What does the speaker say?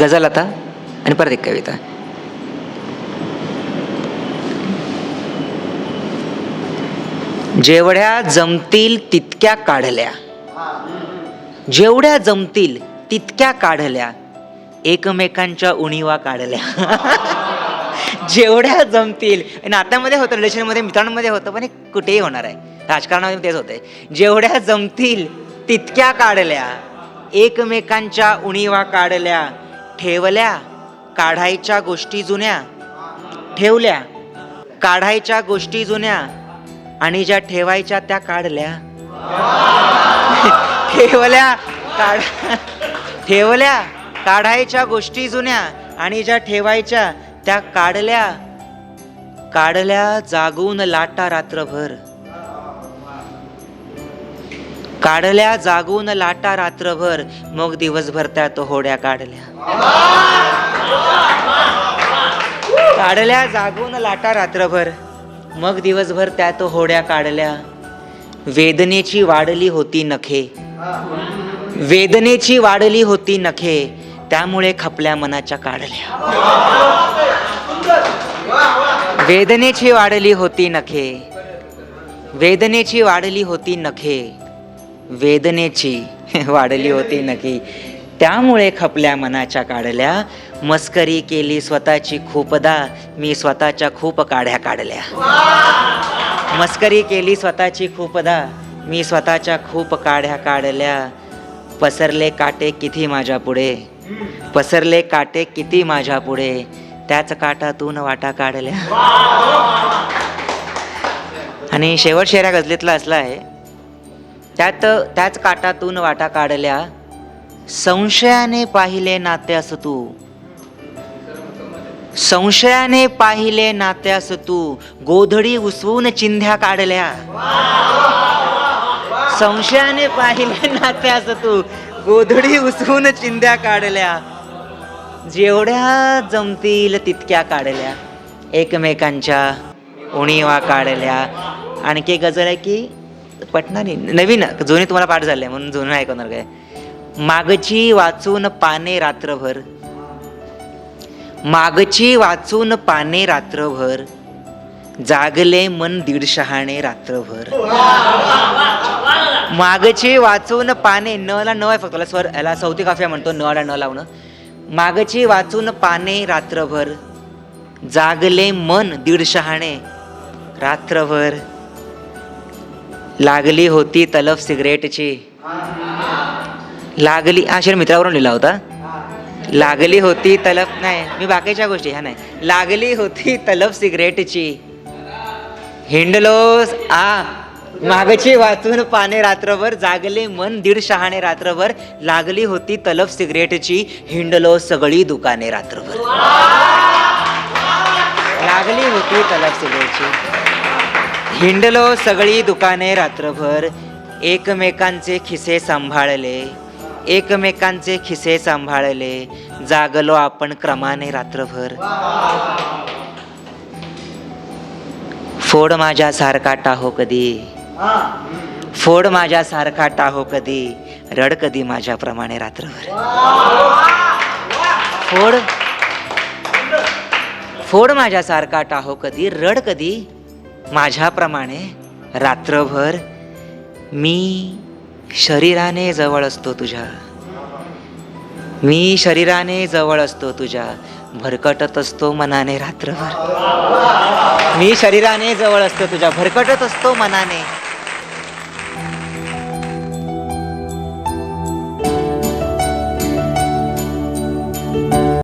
गझल आता आणि परत एक कविता. जेवढ्या जमतील तितक्या काढल्या. जेवढ्या जमतील तितक्या काढल्या. एकमेकांच्या उणीवा काढल्या. जेवढ्या जमतील. नात्यामध्ये होतं रिलेशनमध्ये मित्रांमध्ये होतं पण हे कुठेही होणार आहे. राजकारणामध्ये तेच होतंय. जेवढ्या जमतील तितक्या काढल्या. एकमेकांच्या उणीवा काढल्या. ठेवल्या काढायच्या गोष्टी जुन्या. ठेवल्या काढायच्या गोष्टी जुन्या. आणि ज्या ठेवायच्या त्या काढल्या. ठेवल्या काढ ठेवल्या काढायच्या गोष्टी जुन्या. आणि ज्या ठेवायच्या त्या काढल्या. काढल्या जागून लाटा रात्रभर. काढल्या जागून लाटा रात्रभर मग दिवसभर त्यात होड्या काढल्या. काढल्या जागून लाटा रात्रभर मग दिवसभर त्यात होड्या काढल्या. वेदनेची वाढली होती नखे. वेदनेची वाढली होती नखे त्यामुळे खपल्या मनाच्या काढल्या. वेदनेची वाढली होती नखे. वेदनेची वाढली होती नखे. वेदनेची वाढली होती नक्की. त्यामुळे खपल्या मनाच्या काढल्या. मस्करी केली स्वतःची खूपदा. मी स्वतःच्या खूप काढ्या काढल्या. मस्करी केली स्वतःची खूपदा. मी स्वतःच्या खूप काढ्या काढल्या. पसरले काटे किती माझ्या पुढे? पसरले काटे किती माझ्या पुढे? त्याच काटातून वाटा काढल्या. आणि शेवट शेऱ्या गजलीतला असला आहे. त्यात त्याच काटातून वाटा काढल्या संशयाने पाहिले नात्यास तू. संशयाने पाहिले नात्यास तू. गोधडी उसवून चिंध्या काढल्या. संशयाने पाहिले नात्यास तू. गोधडी उसवून चिंध्या काढल्या. जेवढ्या जमतील तितक्या काढल्या. एकमेकांच्या उणीवा काढल्या. आणखी गजल आहे की पटणारी नवीन जुनी तुम्हाला पाठ झाले म्हणून जुनं ऐकवणार काय? मागची वाचून पाने रात्रभर. मागची वाचून पाने रात्रभर. जागले मन दीडशहाणे रात्रभर. मागची वाचून पाने न ला न आहे फक्त त्याला स्वर याला सौती काफ्या म्हणतो न ला न लावणं. मागची वाचून पाने रात्रभर. जागले मन दीड शहाणे रात्रभर. लागली होती तलफ सिगरेटची. लागली हा शेर मित्रावरून लिहिला होता. लागली होती तलफ नाही मी बाकीच्या गोष्टी ह्या नाही. लागली होती तलफ सिगरेटची. हिंडलोस आ मागची वाचून पाने रात्रभर जागले मन दीड शहाणे रात्रभर लागली होती तलफ सिगरेटची हिंडलो सगळी दुकाने रात्रभर. लागली होती तलफ सिगरेटची. हिंडलो सगळी दुकाने रात्रभर. एकमेकांचे खिसे सांभाळले. एकमेकांचे खिसे सांभाळले. जागलो आपण क्रमाने रात्रभर. फोड माझ्या सारखा टाहो कधी. फोड माझ्या सारखा टाहो कधी. रड कधी माझ्याप्रमाणे रात्रभर. फोड. फोड माझ्यासारखा टाहो कधी. रड कधी. माझ्याप्रमाणे रात्रभर मी शरीराने जवळ असतो तुझ्या. मी शरीराने जवळ असतो तुझ्या. भरकटत असतो मनाने रात्रभर. मी शरीराने जवळ असतो तुझ्या. भरकटत असतो मनाने.